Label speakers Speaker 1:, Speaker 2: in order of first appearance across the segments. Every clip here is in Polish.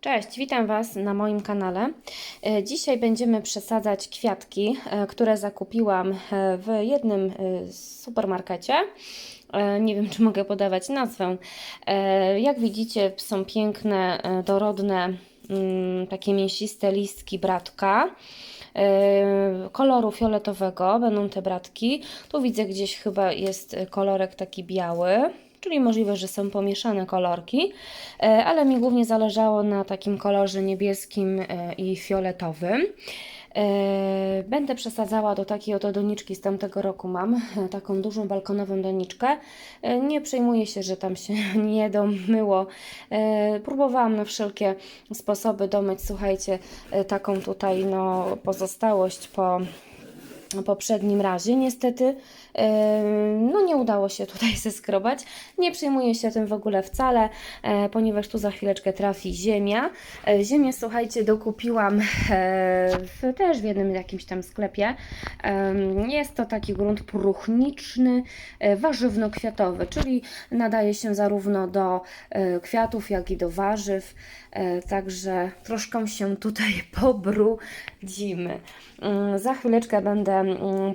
Speaker 1: Cześć, witam Was na moim kanale. E, Dzisiaj będziemy przesadzać kwiatki, e, które zakupiłam e, w jednym supermarkecie. Nie wiem, czy mogę podawać nazwę. Jak widzicie, są piękne, dorodne, mm, takie mięsiste listki bratka. Koloru fioletowego będą te bratki. Tu widzę gdzieś chyba jest kolorek taki biały czyli możliwe, że są pomieszane kolorki, e, ale mi głównie zależało na takim kolorze niebieskim e, i fioletowym. E, Będę przesadzała do takiej oto doniczki z tamtego roku mam, taką dużą balkonową doniczkę. Nie przejmuję się, że tam się nie domyło. Próbowałam na wszelkie sposoby domyć, słuchajcie, taką tutaj no, pozostałość po poprzednim razie. Niestety no nie udało się tutaj zeskrobać. Nie przejmuję się tym w ogóle wcale, e, ponieważ tu za chwileczkę trafi ziemia. E, Ziemię, słuchajcie, dokupiłam e, w, też w jednym jakimś tam sklepie. Jest to taki grunt próchniczny, warzywno-kwiatowy, czyli nadaje się zarówno do kwiatów, jak i do warzyw. Także troszkę się tutaj pobrudzimy. Mm, Za chwileczkę będę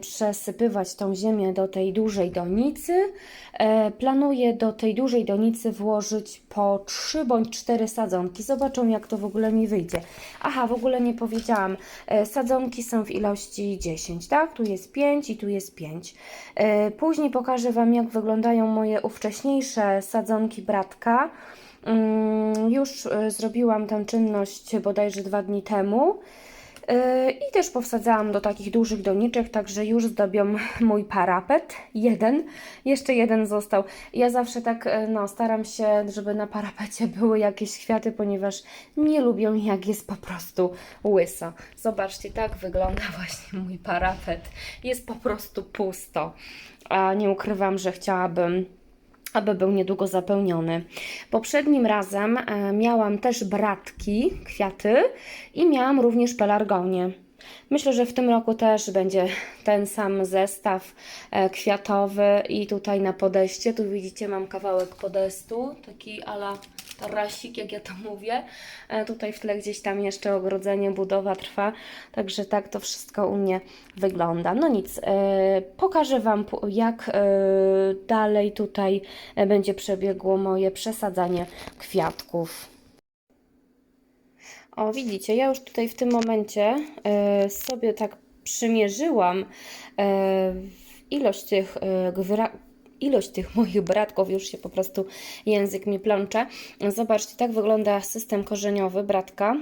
Speaker 1: przesypywać tą ziemię do tej dużej donicy. E, Planuję do tej dużej donicy włożyć po 3 bądź 4 sadzonki. Zobaczą, jak to w ogóle mi wyjdzie. Aha, w ogóle nie powiedziałam. E, Sadzonki są w ilości 10, tak? Tu jest 5 i tu jest 5. E, Później pokażę Wam, jak wyglądają moje ówcześniejsze sadzonki bratka. Mm, Już zrobiłam tę czynność bodajże dwa dni temu. Yy, I też powsadzałam do takich dużych doniczek, także już zdobią mój parapet. Jeden, jeszcze jeden został. Ja zawsze tak yy, no, staram się, żeby na parapecie były jakieś kwiaty, ponieważ nie lubią jak jest po prostu łyso. Zobaczcie, tak wygląda właśnie mój parapet. Jest po prostu pusto. A nie ukrywam, że chciałabym aby był niedługo zapełniony. Poprzednim razem e, miałam też bratki, kwiaty i miałam również pelargonię. Myślę, że w tym roku też będzie ten sam zestaw e, kwiatowy i tutaj na podejście, tu widzicie mam kawałek podestu, taki ala tarasik, jak ja to mówię. E, Tutaj w tle gdzieś tam jeszcze ogrodzenie, budowa trwa, także tak to wszystko u mnie wygląda. No nic, e, pokażę Wam jak e, dalej tutaj będzie przebiegło moje przesadzanie kwiatków. O, widzicie, ja już tutaj w tym momencie sobie tak przymierzyłam ilość tych ilość tych moich bratków, już się po prostu język mi plącze. Zobaczcie, tak wygląda system korzeniowy bratka,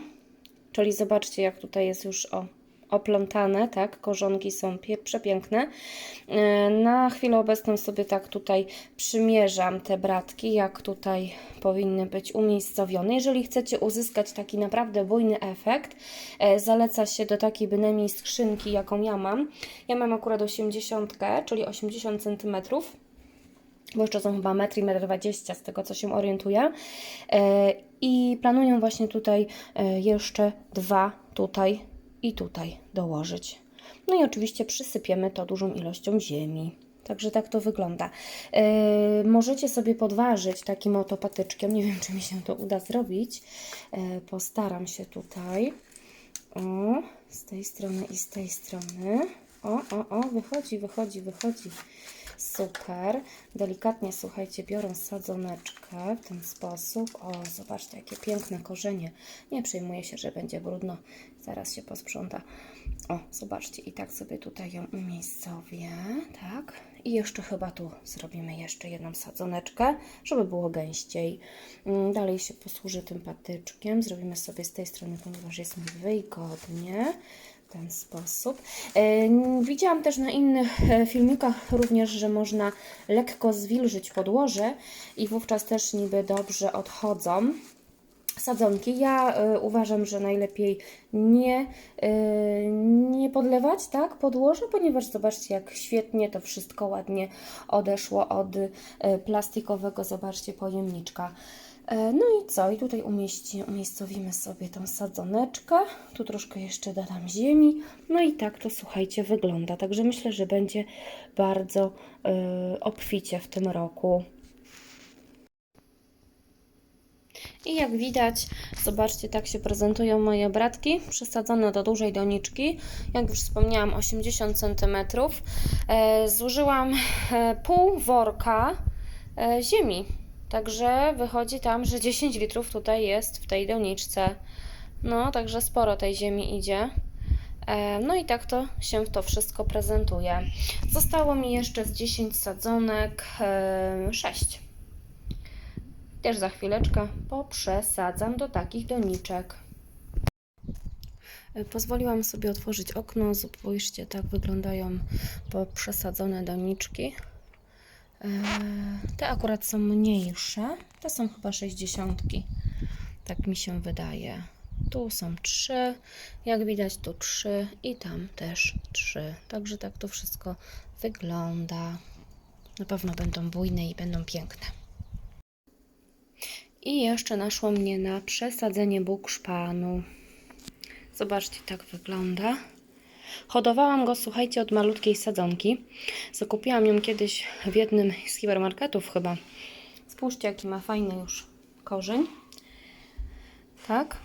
Speaker 1: czyli zobaczcie, jak tutaj jest już o, oplątane, tak, korzonki są przepiękne. E, Na chwilę obecną sobie tak tutaj przymierzam te bratki, jak tutaj powinny być umiejscowione. Jeżeli chcecie uzyskać taki naprawdę bujny efekt, e, zaleca się do takiej bynajmniej skrzynki, jaką ja mam. Ja mam akurat 80, czyli 80 cm bo jeszcze są chyba 1,20 m z tego, co się orientuję. E, I planuję właśnie tutaj e, jeszcze dwa tutaj i tutaj dołożyć. No i oczywiście przysypiemy to dużą ilością ziemi. Także tak to wygląda. E, możecie sobie podważyć takim oto patyczkiem. Nie wiem, czy mi się to uda zrobić. E, postaram się tutaj. O, z tej strony i z tej strony. O, o, o, wychodzi, wychodzi, wychodzi. Super. Delikatnie, słuchajcie, biorę sadzoneczkę w ten sposób. O, zobaczcie, jakie piękne korzenie. Nie przejmuję się, że będzie brudno. Zaraz się posprząta. O, zobaczcie, i tak sobie tutaj ją umiejscowię, tak? I jeszcze chyba tu zrobimy jeszcze jedną sadzoneczkę, żeby było gęściej. Mm, Dalej się posłużę tym patyczkiem. Zrobimy sobie z tej strony, ponieważ jest mi wygodnie ten sposób. E, Widziałam też na innych e, filmikach również, że można lekko zwilżyć podłoże i wówczas też niby dobrze odchodzą sadzonki. Ja y, uważam, że najlepiej nie, nie podlewać tak podłoże, ponieważ zobaczcie jak świetnie to wszystko ładnie odeszło od plastikowego, zobaczcie, pojemniczka. E, No i co? I tutaj umieści, umiejscowimy sobie tą sadzoneczkę. Tu troszkę jeszcze dodam ziemi. No i tak to słuchajcie wygląda. Także myślę, że będzie bardzo y, obficie w tym roku. I jak widać, zobaczcie, tak się prezentują moje bratki, przesadzone do dużej doniczki. Jak już wspomniałam, 80 cm. E, zużyłam e, pół worka e, ziemi. Także wychodzi tam, że 10 litrów tutaj jest w tej doniczce. No, także sporo tej ziemi idzie. E, No i tak to się to wszystko prezentuje. Zostało mi jeszcze z 10 sadzonek e, 6. Też za chwileczkę poprzesadzam do takich doniczek. E, Pozwoliłam sobie otworzyć okno. Spójrzcie, tak wyglądają poprzesadzone doniczki. E, Te akurat są mniejsze. Te są chyba 60. Tak mi się wydaje. Tu są trzy, jak widać tu trzy i tam też trzy. Także tak to wszystko wygląda. Na pewno będą bujne i będą piękne. I jeszcze naszło mnie na przesadzenie bukszpanu. Zobaczcie, tak wygląda. Hodowałam go, słuchajcie, od malutkiej sadzonki. Zakupiłam ją kiedyś w jednym z hipermarketów chyba. Spójrzcie, jaki ma fajny już korzeń. Tak.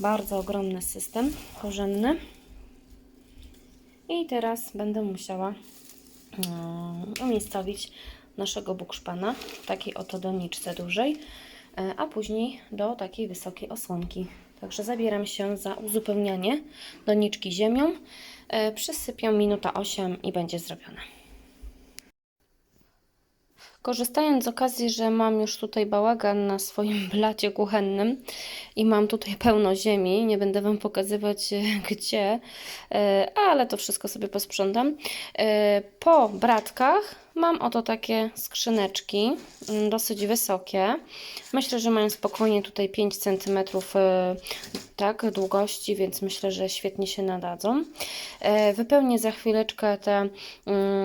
Speaker 1: Bardzo ogromny system korzenny. I teraz będę musiała mm, umiejscowić naszego bukszpana w takiej oto doniczce dużej, e, a później do takiej wysokiej osłonki. Także zabieram się za uzupełnianie doniczki ziemią. E, Przysypię minuta 8 i będzie zrobione. Korzystając z okazji, że mam już tutaj bałagan na swoim blacie kuchennym i mam tutaj pełno ziemi, nie będę Wam pokazywać e, gdzie, e, ale to wszystko sobie posprzątam. Po bratkach mam oto takie skrzyneczki, mm, dosyć wysokie. Myślę, że mają spokojnie tutaj 5 cm tak, długości, więc myślę, że świetnie się nadadzą. E, Wypełnię za chwileczkę te mm,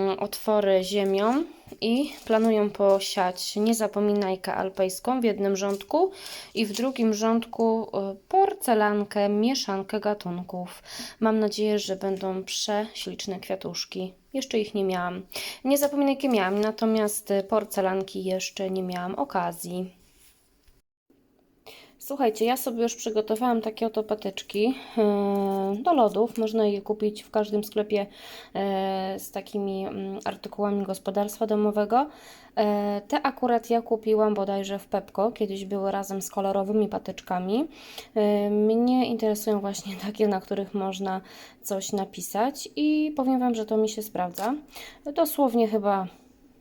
Speaker 1: otwory ziemią i planuję posiać niezapominajkę alpejską w jednym rządku i w drugim rządku e, porcelankę, mieszankę gatunków. Mam nadzieję, że będą prześliczne kwiatuszki. Jeszcze ich nie miałam. Niezapominajki miałam, natomiast porcelanki jeszcze nie miałam okazji. Słuchajcie, ja sobie już przygotowałam takie oto patyczki e, do lodów. Można je kupić w każdym sklepie e, z takimi mm, artykułami gospodarstwa domowego. E, Te akurat ja kupiłam bodajże w Pepko, kiedyś były razem z kolorowymi patyczkami. Mnie interesują właśnie takie, na których można coś napisać i powiem Wam, że to mi się sprawdza. Dosłownie chyba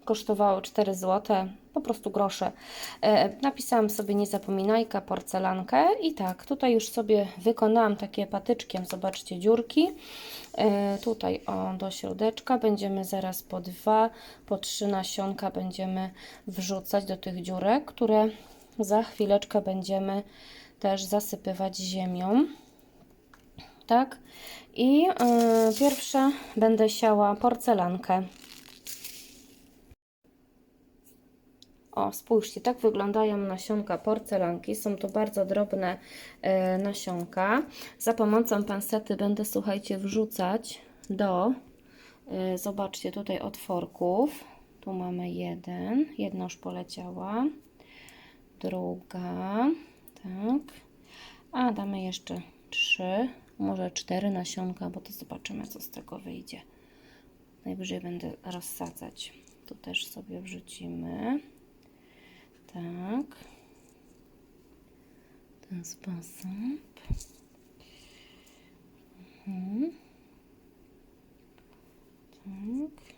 Speaker 1: kosztowało 4 zł, po prostu grosze. E, napisałam sobie niezapominajka, porcelankę i tak, tutaj już sobie wykonałam takie patyczkiem, zobaczcie, dziurki. E, tutaj o, do środeczka będziemy zaraz po dwa, po trzy nasionka będziemy wrzucać do tych dziurek, które za chwileczkę będziemy też zasypywać ziemią. Tak? I e, pierwsze będę siała porcelankę. O, spójrzcie, tak wyglądają nasionka porcelanki. Są to bardzo drobne e, nasionka. Za pomocą pansety będę, słuchajcie, wrzucać do, e, zobaczcie, tutaj otworków. Tu mamy jeden, jedna już poleciała, druga, tak. A damy jeszcze trzy, może cztery nasionka, bo to zobaczymy, co z tego wyjdzie. Najwyżej będę rozsadzać. Tu też sobie wrzucimy. Tak. W ten sposób. Mhm. Tak.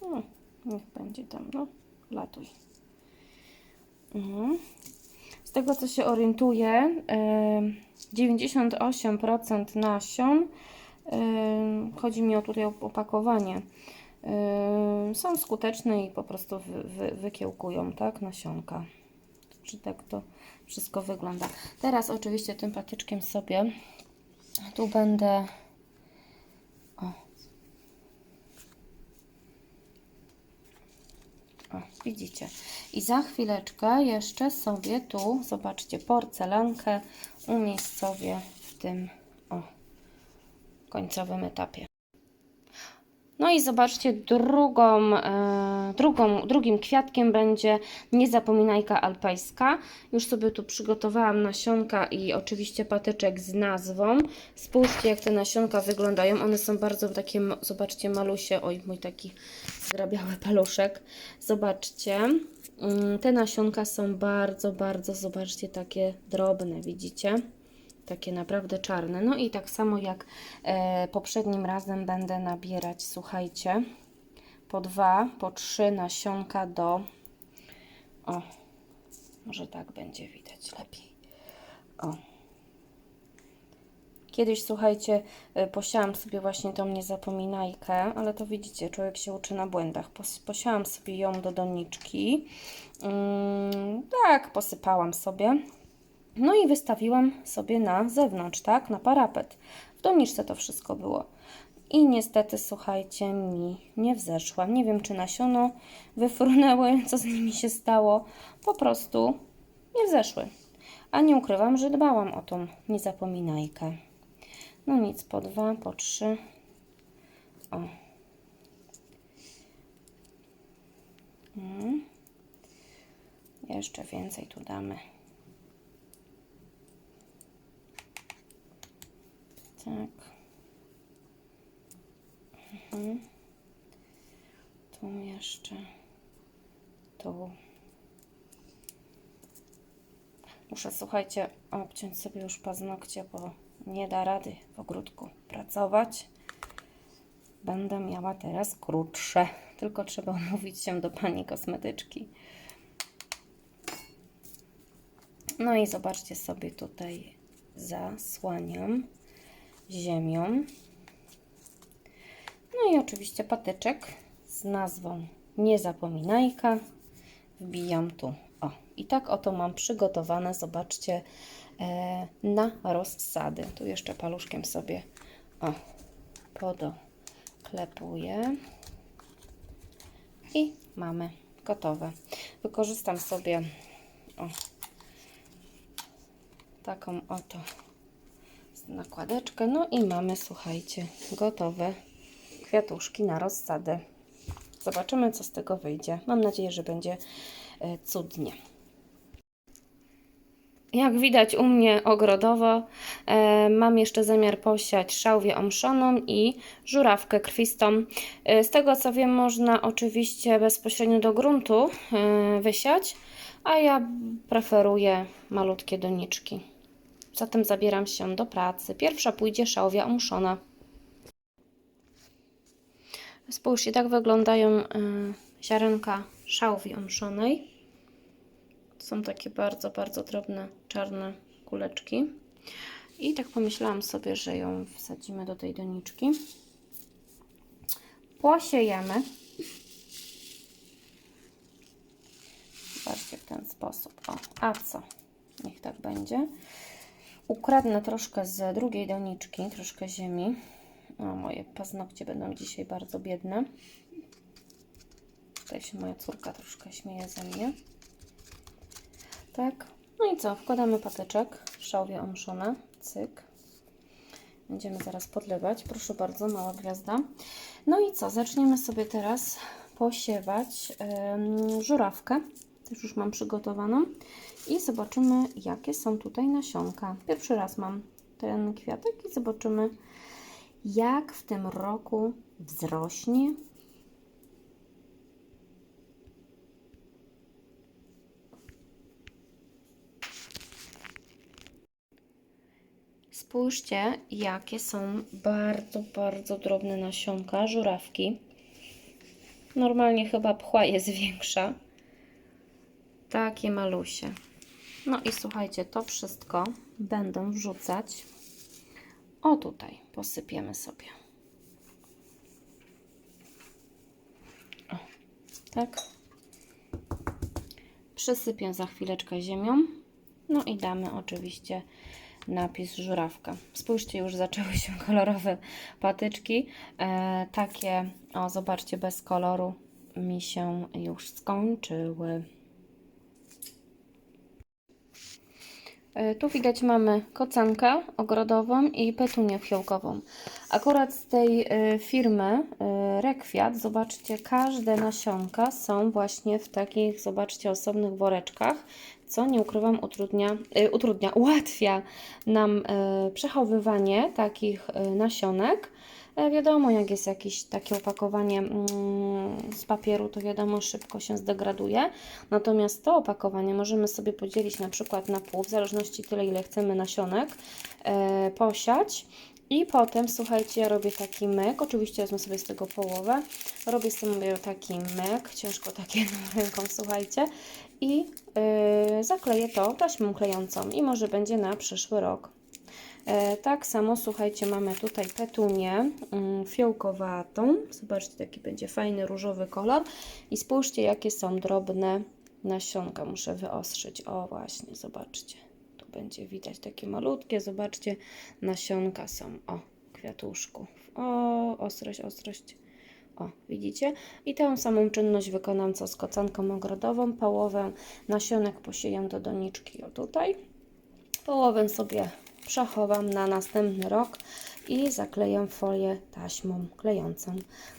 Speaker 1: No, niech będzie tam, no, latuj. Mhm. Z tego co się orientuję, y, 98% nasion Chodzi mi o tutaj opakowanie. Są skuteczne i po prostu wy, wy, wykiełkują, tak, nasionka. Czy tak to wszystko wygląda. Teraz oczywiście tym patyczkiem sobie tu będę o. O, widzicie. I za chwileczkę jeszcze sobie tu, zobaczcie, porcelankę umiejscowię w tym końcowym etapie. No i zobaczcie, drugą, e, drugą, drugim kwiatkiem będzie niezapominajka alpejska. Już sobie tu przygotowałam nasionka i oczywiście patyczek z nazwą. Spójrzcie, jak te nasionka wyglądają. One są bardzo takie, zobaczcie, malusie. Oj, mój taki zgrabiały paluszek. Zobaczcie. Mm, Te nasionka są bardzo, bardzo, zobaczcie, takie drobne, widzicie? Takie naprawdę czarne. No i tak samo jak e, poprzednim razem będę nabierać, słuchajcie, po dwa, po trzy nasionka do. O, może tak będzie widać lepiej. O. Kiedyś, słuchajcie, e, posiałam sobie właśnie tą niezapominajkę, ale to widzicie, człowiek się uczy na błędach. Pos posiałam sobie ją do doniczki. Mm, tak, posypałam sobie. No i wystawiłam sobie na zewnątrz, tak, na parapet. W doniczce to wszystko było. I niestety, słuchajcie, mi nie wzeszła. Nie wiem, czy nasiono wyfrunęły, co z nimi się stało. Po prostu nie wzeszły. A nie ukrywam, że dbałam o tą niezapominajkę. No nic, po dwa, po trzy. O. Mm. Jeszcze więcej tu damy. Tak. Mhm. Tu jeszcze. Tu. Muszę, słuchajcie, obciąć sobie już paznokcie, bo nie da rady w ogródku pracować. Będę miała teraz krótsze. Tylko trzeba umówić się do pani kosmetyczki. No i zobaczcie sobie tutaj zasłaniam ziemią. No i oczywiście patyczek z nazwą Niezapominajka. Wbijam tu. O, i tak oto mam przygotowane, zobaczcie, e, na rozsady. Tu jeszcze paluszkiem sobie o, podoklepuję. I mamy gotowe. Wykorzystam sobie o, taką oto nakładeczkę. No i mamy, słuchajcie, gotowe kwiatuszki na rozsadę. Zobaczymy, co z tego wyjdzie. Mam nadzieję, że będzie e, cudnie. Jak widać u mnie ogrodowo, e, mam jeszcze zamiar posiać szałwię omszoną i żurawkę krwistą. E, z tego co wiem, można oczywiście bezpośrednio do gruntu e, wysiać, a ja preferuję malutkie doniczki. Zatem zabieram się do pracy. Pierwsza pójdzie szałwia omszona. Spójrzcie, tak wyglądają y, ziarenka szałwi omszonej. Są takie bardzo, bardzo drobne, czarne kuleczki. I tak pomyślałam sobie, że ją wsadzimy do tej doniczki. Posiejemy. Zobaczcie w ten sposób. O, a co? Niech tak będzie. Ukradnę troszkę z drugiej doniczki, troszkę ziemi. O, moje paznokcie będą dzisiaj bardzo biedne. Tutaj się moja córka troszkę śmieje ze mnie. Tak. No i co? Wkładamy patyczek, szałwie omszone. Cyk. Będziemy zaraz podlewać. Proszę bardzo, mała gwiazda. No i co? Zaczniemy sobie teraz posiewać em, żurawkę. Też już mam przygotowaną. I zobaczymy, jakie są tutaj nasionka. Pierwszy raz mam ten kwiatek i zobaczymy, jak w tym roku wzrośnie. Spójrzcie, jakie są bardzo, bardzo drobne nasionka żurawki. Normalnie chyba pchła jest większa. Takie malusie. No i słuchajcie, to wszystko będę wrzucać. O tutaj posypiemy sobie. O, tak. Przysypię za chwileczkę ziemią. No i damy oczywiście napis żurawka. Spójrzcie, już zaczęły się kolorowe patyczki. E, takie, o zobaczcie, bez koloru mi się już skończyły. Tu widać mamy kocankę ogrodową i petunię fiołkową. Akurat z tej e, firmy e, Rekwiat, zobaczcie, każde nasionka są właśnie w takich, zobaczcie, osobnych woreczkach, co nie ukrywam utrudnia, e, utrudnia ułatwia nam e, przechowywanie takich e, nasionek. E, Wiadomo, jak jest jakieś takie opakowanie mm, z papieru, to wiadomo, szybko się zdegraduje. Natomiast to opakowanie możemy sobie podzielić na przykład na pół, w zależności tyle, ile chcemy nasionek e, posiać. I potem, słuchajcie, ja robię taki myk, oczywiście wezmę sobie z tego połowę, robię sobie taki myk, ciężko tak jedną ręką, słuchajcie, i yy, zakleję to taśmą klejącą i może będzie na przyszły rok. E, tak samo, słuchajcie, mamy tutaj petunię mm, fiołkowatą. Zobaczcie, taki będzie fajny różowy kolor. I spójrzcie, jakie są drobne nasionka. Muszę wyostrzyć. O, właśnie, zobaczcie. Tu będzie widać takie malutkie. Zobaczcie, nasionka są. O, kwiatuszków. O, ostrość, ostrość. O, widzicie? I tę samą czynność wykonam co z kocanką ogrodową. Połowę nasionek posieję do doniczki. O, tutaj. Połowę sobie przechowam na następny rok i zakleję folię taśmą klejącą.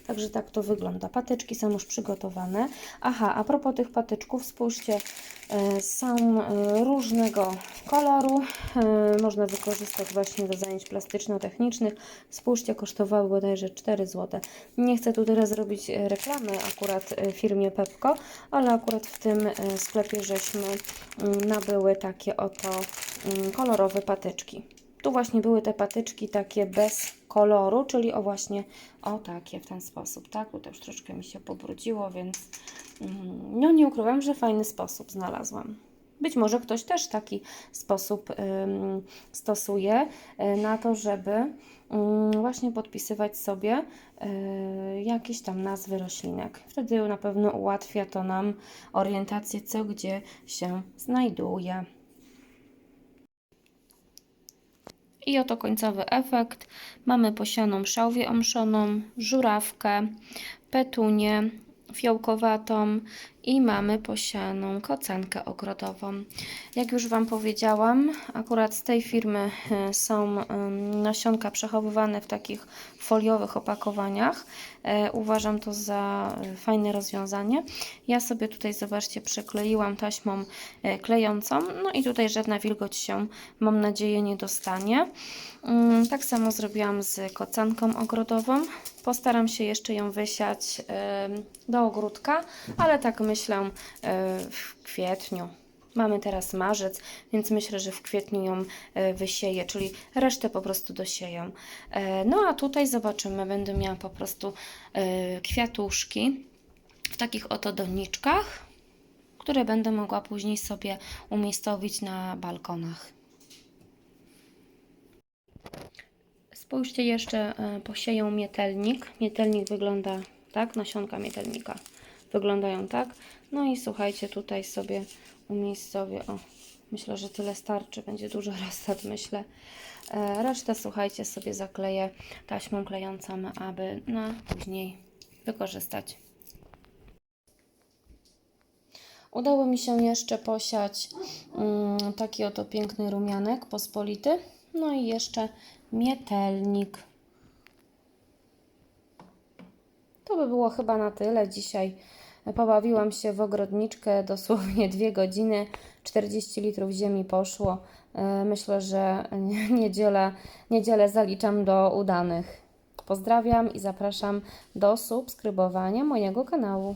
Speaker 1: Także tak to wygląda. Patyczki są już przygotowane. Aha, a propos tych patyczków, spójrzcie, e, są e, różnego koloru. E, Można wykorzystać właśnie do zajęć plastyczno-technicznych. Spójrzcie, kosztowały bodajże 4 zł. Nie chcę tu teraz robić reklamy akurat firmie Pepko, ale akurat w tym sklepie żeśmy mm, nabyły takie oto mm, kolorowe patyczki. Tu właśnie były te patyczki takie bez koloru, czyli o właśnie o takie w ten sposób, tak? Tutaj już troszkę mi się pobrudziło, więc mm, no nie ukrywam, że fajny sposób znalazłam. Być może ktoś też taki sposób ym, stosuje y, na to, żeby ym, właśnie podpisywać sobie y, jakieś tam nazwy roślinek. Wtedy na pewno ułatwia to nam orientację, co gdzie się znajduje. I oto końcowy efekt. Mamy posianą szałwię omszoną, żurawkę, petunię fiołkowatą i mamy posianą kocankę ogrodową. Jak już Wam powiedziałam, akurat z tej firmy e, są nasionka przechowywane w takich foliowych opakowaniach. E, Uważam to za fajne rozwiązanie. Ja sobie tutaj, zobaczcie, przykleiłam taśmą e, klejącą, no i tutaj żadna wilgoć się, mam nadzieję, nie dostanie. Mm, Tak samo zrobiłam z kocanką ogrodową. Postaram się jeszcze ją wysiać do ogródka, ale tak myślę e, w kwietniu. Mamy teraz marzec, więc myślę, że w kwietniu ją e, wysieję, czyli resztę po prostu dosieję. E, No a tutaj zobaczymy, będę miała po prostu kwiatuszki w takich oto doniczkach, które będę mogła później sobie umiejscowić na balkonach. Spójrzcie jeszcze, posieję mietelnik. Mietelnik wygląda tak, nasionka mietelnika wyglądają tak. No i słuchajcie, tutaj sobie umiejscowię. O, myślę, że tyle starczy, będzie dużo rozsad, myślę. E, Resztę, słuchajcie, sobie zakleję taśmą klejącą, aby na później wykorzystać. Udało mi się jeszcze posiać mm, taki oto piękny rumianek pospolity. No i jeszcze mietelnik. To by było chyba na tyle dzisiaj. Pobawiłam się w ogrodniczkę dosłownie dwie godziny. 40 litrów ziemi poszło. E, Myślę, że niedzielę, niedzielę zaliczam do udanych. Pozdrawiam i zapraszam do subskrybowania mojego kanału.